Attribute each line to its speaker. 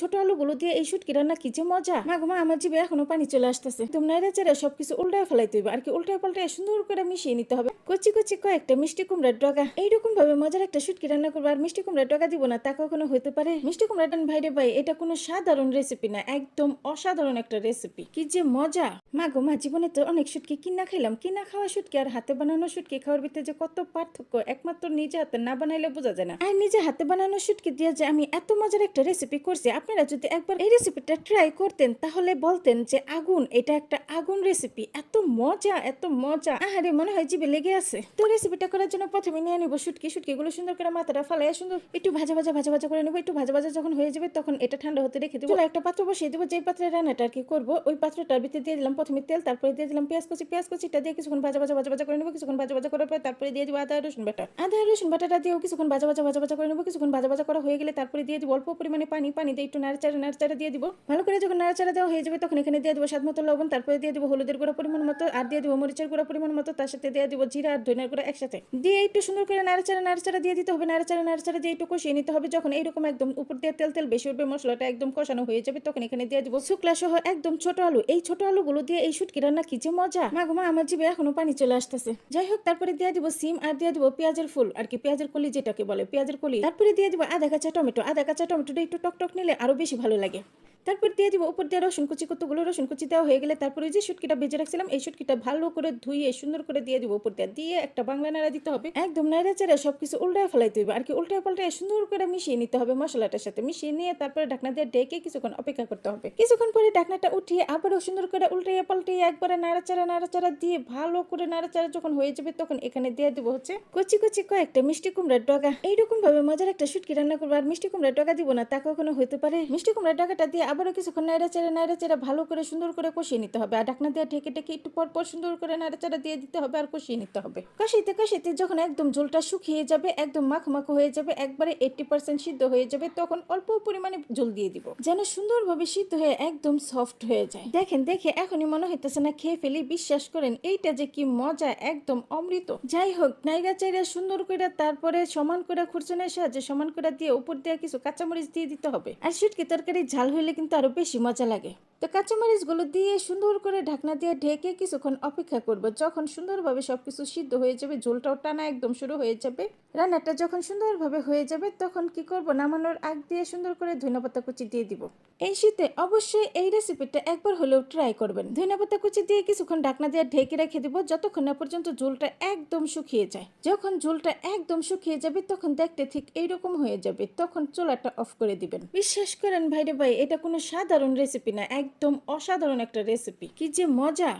Speaker 1: ছোট আলুগুলো দিয়ে এই শুটকি রান্না কি যে মজা। মা গো মা, আমার জিভে এখনও পানি চলে আসতেছে। তোমরা নাইরা চেরা সবকিছু উল্টায় ফেলাইতে হইবে, আর কি উল্টায় পাল্টায় সুন্দর করে মিশিয়ে নিতে হবে। কচি কচি কয়েকটা মিষ্টি কুমড়ার ডগা। এইরকম ভাবে মজার একটা শুটকি রান্না করব, আর মিষ্টি কুমড়ার ডগা দিব না, তা কখনো হইতে পারে? মিষ্টি কুমড়া টান ভাইরে ভাই, এটা কোনো সাধারণ রেসিপি না, একদম অসাধারণ একটা রেসিপি কি যে মজা। মা গো মা, জীবনে তো অনেক শুটকি কিনা খাইলাম। কিনা খাওয়া শুটকি আর হাতে বানানো শুটকি খাওয়ার ভিতরে যে কত পার্থক্য, একমাত্র নিজে হাতে না বানাইলে বোঝা যায় না। আর নিজে হাতে বানানো শুটকি দিয়ে যে আমি এত মজার একটা রেসিপি করছি আপনারা যদি একবার এই রেসিপিটা ট্রাই করতেন, তাহলে বলতেন যে, আগুন, এটা একটা আগুন রেসিপি এত মজা এত মজা। আহারে, মনে হয় জিভে লেগে আছে। তো রেসিপিটা করার জন্য প্রথমে নিয়ে নিবো শুটকি। শুটকি গুলো সুন্দর করে মাথাটা ফালাই সুন্দর একটু ভাজা ভাজা ভাজা ভাজা করে নেব। একটু ভাজা ভাজা যখন হয়ে যাবে, তখন এটা ঠান্ডা হতে রেখে দেবো। একটা পাত্র বসিয়ে দেবো। যেই পাত্রে রান্নাটা আর কি করব, ওই পাত্রটার ভিতরে দিয়ে দিলাম প্রথমে তেল, তারপরে দিয়ে দিলাম পেঁয়াজ কুচি। পেঁয়াজ কুচিটা দিয়ে কিছুক্ষণ ভাজা ভাজা ভাজা ভাজা করে নেব। কিছুক্ষণ ভাজা ভাজা করার পর তারপরে দিয়ে দিবো আদা রসুন বাটা। আদা রসুন বাটাটা দিয়েও কিছুক্ষণ ভাজা ভাজা ভাজা ভাজা করে নেব। কিছুক্ষণ ভাজা ভাজা করা হয়ে গেলে তারপরে দিয়ে দিব অল্প পরিমাণে পানি। পানি দিয়ে একটু নাড়াচাড়া নাড়াচাড়া দিয়ে দিব। ভালো করে যখন নাড়াচাড়া দেওয়া হয়ে যাবে, তখন এখানে দিয়ে দিব স্বাদ মতো লবণ, তারপরে দিয়ে দিব হলুদের গুঁড়া পরিমাণ মতো, আর দিয়ে দিব মরিচের গুঁড়া পরিমাণ মতো, তার সাথে দিয়ে দিব জিরা আর ধনিয়ার গুঁড়া একসাথে। দিয়ে একটু সুন্দর করে নাড়াচাড়া নাড়াচাড়া দিয়ে দিতে হবে, নাড়াচাড়া নাড়াচাড়া দিয়ে একটু কষিয়ে নিতে হবে। যখন এইরকম একদম উপর দিয়ে তেল তেল বেশি উঠবে, মশলাটা একদম কষানো হয়ে যাবে, তখন এখানে দিয়ে দিব শুকলা সহ একদম ছোট আলু। এই ছোট আলুগুলো দিয়ে এই শুটকি রান্না কি যে মজা! মা গো মা, আমার জিভে এখনও পানি চলে আসতেছে। যাই হোক, তারপরে দিয়ে দিব সিম আর দিয়ে দিব পেঁয়াজের ফুল, আর কি পেঁয়াজের কলি যেটাকে বলে, পেঁয়াজের কলি। তারপরে দিয়ে দিব আধা কাঁচা টমেটো। আধা কাঁচা টমেটোটা একটু টক টক নিলে আরও বেশি ভালো লাগে। তারপর দিয়ে দিব, উপর দিয়ে রসুন কুচি, কতগুলো রসুন কুচি দেওয়া হয়ে গেলে তারপরে ওই যে শুটকিটা ভেজে রাখছিলাম, এই শুটকিটা ভালো করে ধুয়ে, সুন্দর করে দিয়ে দিব উপর দিয়ে। দিয়ে একটা বাংলা নাড়া দিতে হবে। একদম নাড়া চেড়ে সবকিছু উল্টায় ফেলাইতে হবে আর কি উল্টায় পাল্টায় সুন্দর করে মিশিয়ে নিতে হবে মশলাটার সাথে। মিশিয়ে নিয়ে তারপরে ঢাকনা দিয়ে ডেকে কিছুক্ষণ অপেক্ষা করতে হবে। কিছুক্ষণ পরে ঢাকনাটা উঠিয়ে আবারও সুন্দর করে উল্টিয়ে পাল্টিয়ে একবারে নাড়াচাড়া নাড়াচাড়া দিয়ে ভালো করে নাড়াচাড়া যখন হয়ে যাবে তখন এখানে দিয়ে দেবো হচ্ছে কচি কচি কয়েকটা মিষ্টি কুমড়ার ডগা। এইরকম ভাবে মজার একটা শুটকি রান্না করব। আর মিষ্টি কুমড়ার ডগা দিব না, তা কখনো হতে পারে? মিষ্টি কুমড়ার ডগাটা দিয়ে আবারও কিছুক্ষণ নাড়াচাড়া নাড়াচাড়া ভালো করে সুন্দর করে কষিয়ে নিতে হবে। আর ঢাকনা দিয়ে ঢেকে ঢেকে একটু পর পর সুন্দর করে নাড়াচাড়া দিয়ে দিতে হবে আর কষিয়ে নিতে হবে। কষিতে কষিতে যখন একদম ঝোলটা শুকিয়ে যাবে, একদম মাখো হয়ে যাবে, একবারে এইটটি পার্সেন্ট সিদ্ধ হয়ে যাবে, তখন অল্প পরিমাণে জল দিয়ে দিব। যেন সুন্দরভাবে সিদ্ধ হয়ে একদম সফট হয়ে যায়। দেখেন, দেখে এখনই মনে হইতেছে না খেয়ে ফেলি, বিশ্বাস করেন, এইটা যে কি মজা, একদম অমৃত। যাই হোক নাইরা চাইরা সুন্দর করে তারপরে সমান করে খুরচনের সাহায্যে সমান করে দিয়ে উপর দিয়ে কিছু কাঁচামরিচ দিয়ে দিতে হবে। আর শুটকি তরকারি ঝাল হইলে কিন্তু আরও বেশি মজা লাগে। তো কাঁচামরিচগুলো দিয়ে সুন্দর করে ঢাকনা দিয়ে ঢেকে কিছুক্ষণ অপেক্ষা করব। যখন সুন্দরভাবে সবকিছু সিদ্ধ হয়ে যাবে, ঝোলটাও টানা একদম শুরু হয়ে যাবে। রান্নাটা যখন সুন্দরভাবে হয়ে যাবে, তখন কি করব? নামানোর আগ দিয়ে সুন্দর করে ধনেপাতা কুচি দিয়ে দিব। এই শীতে অবশ্যই এই রেসিপিটা একবার হলেও ট্রাই করবেন। ধনেপাতা কুচি দিয়ে কিছুক্ষণ ঢাকনা দিয়ে ঢেকে রেখে দিব, যতক্ষণ না পর্যন্ত ঝোলটা একদম শুকিয়ে যায়। যখন ঝোলটা একদম শুকিয়ে যাবে, তখন দেখতে ঠিক এইরকম হয়ে যাবে। তখন চোলাটা অফ করে দিবেন। বিশ্বাস করেন ভাইরে ভাই, এটা কোনো সাধারণ রেসিপি না একদম অসাধারণ একটা রেসিপি কি যে মজা!